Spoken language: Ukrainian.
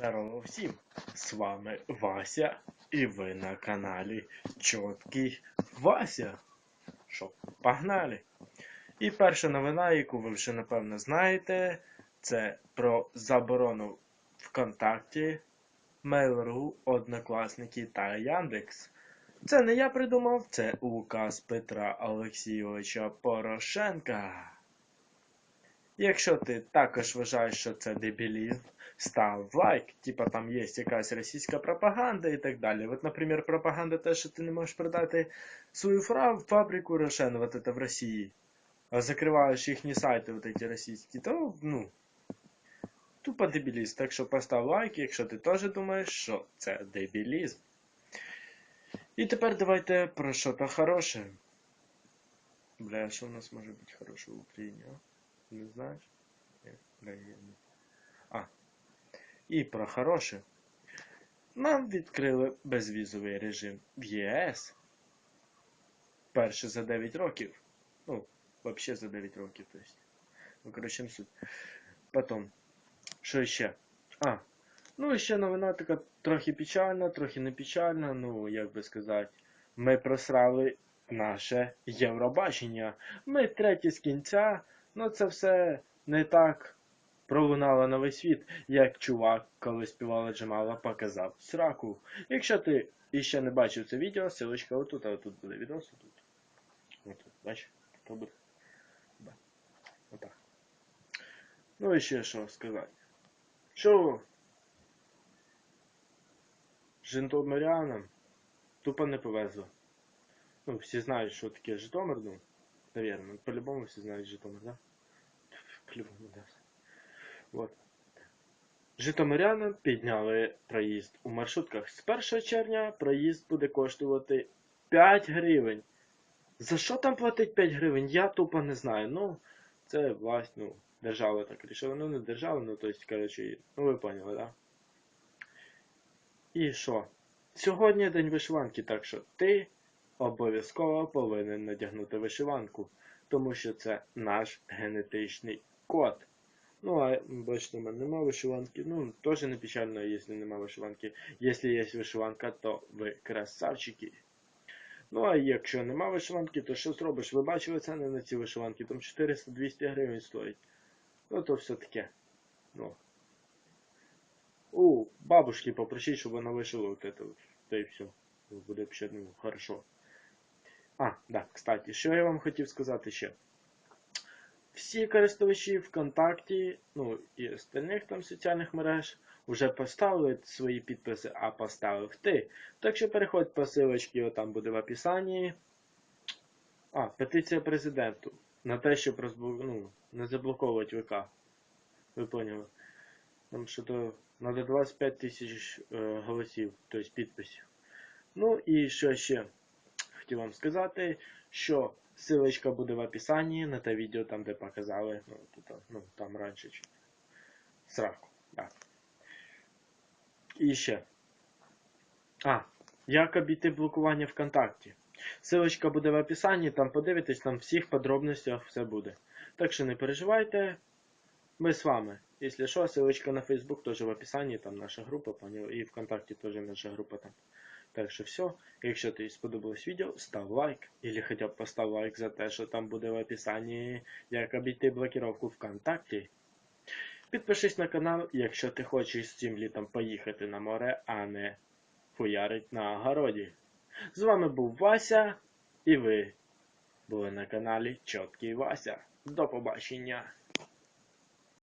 Здорово всім! З вами Вася, і ви на каналі Чоткий Вася. Що, погнали! І перша новина, яку ви вже напевно знаєте, це про заборону ВКонтакті, Mail.ru, Однокласники та Яндекс. Це не я придумав, це указ Петра Олексійовича Порошенка. Якщо ти також вважаєш, що це дебілізм, став лайк, типа там є якась російська пропаганда і так далі. От, наприклад, пропаганда те, що ти не можеш продати свою фабрику Рошен, вот это в Росії, а закриваєш їхні сайти, вот эти російські, то, ну, тупо дебілізм. Так що постав лайк, якщо ти теж думаєш, що це дебілізм. І тепер давайте про що то хороше. Бля, що у нас може бути хорошого в Україні, а? Не знаєш? А. І про хороше. Нам відкрили безвізовий режим в ЄС. Перше за 9 років. Ну, взагалі за 9 років, то есть. Ну, коротше, суть. Потом. Що ще? А. Ну, і ще новина така трохи печальна, трохи не печальна, ну, як би сказати. Ми просрали наше Євробачення. Ми треті з кінця, ну це все не так пролунало на весь світ, як чувак, коли співала Джамала, показав сраку. Якщо ти іще не бачив це відео, ссылочка отут, а отут буде відос, отут. Отут, бачиш? Тут буде. Отак. Ну і ще що сказати. Що житомирянам тупо не повезло. Ну, всі знають, що таке Житомир, ну, наверное, по-любому всі знають Житомир, да? По-любому, да. Вот. Житомирянам підняли проїзд у маршрутках. З 1 червня проїзд буде коштувати 5 гривень. За що там платить 5 гривень? Я тупо не знаю. Ну, це власть, ну, держава так рішила. Ну, не держава, ну, то есть, коротше, ну ви поняли, да? І що? Сьогодні день вишиванки, так що ти обов'язково повинен надягнути вишиванку, тому що це наш генетичний код. Ну, а бачите, у мене нема вишиванки. Ну, теж не печально, якщо нема вишиванки. Якщо є вишиванка, то ви красавчики. Ну, а якщо нема вишиванки, то що зробиш? Ви бачили ціни на ці вишиванки? Там 400-200 гривень стоїть. Ну, то все таке. Ну. У бабушки попросіть, щоб вона вишила вот это. Та і все. Буде ще ну, хорошо. А, да, кстати, що я вам хотів сказати ще. Всі користувачі ВКонтакті, ну і остальних там соціальних мереж вже поставили свої підписи, а поставив ти. Так що переходь по ссылочці, отам буде в описанні. А, петиція президенту. На те, щоб розбу... ну, не заблоковувати ВК. Ви поняли? Там що то треба 25 тисяч е, голосів, тобто підписів. Ну і що ще хотів вам сказати, що ссылочка буде в описанні на те відео, там де показали, ну, тут, ну там раніше чуть. Сраку, да. І ще. А, як обійти блокування ВКонтакті. Ссылочка буде в описанні, там подивитесь, там в всіх подробностях все буде. Так що не переживайте, ми з вами. Если что, ссылочка на Facebook тоже в описании, там наша группа, понял, и ВКонтакте тоже наша группа там. Так що все. Якщо тобі сподобалось відео, став лайк. Или хоча б постав лайк за те, що там буде в описанні, як обійти блокировку ВКонтакті. Підпишись на канал, якщо ти хочеш з цим літом поїхати на море, а не хуярить на огороді. З вами був Вася, і ви були на каналі Чоткий Вася. До побачення!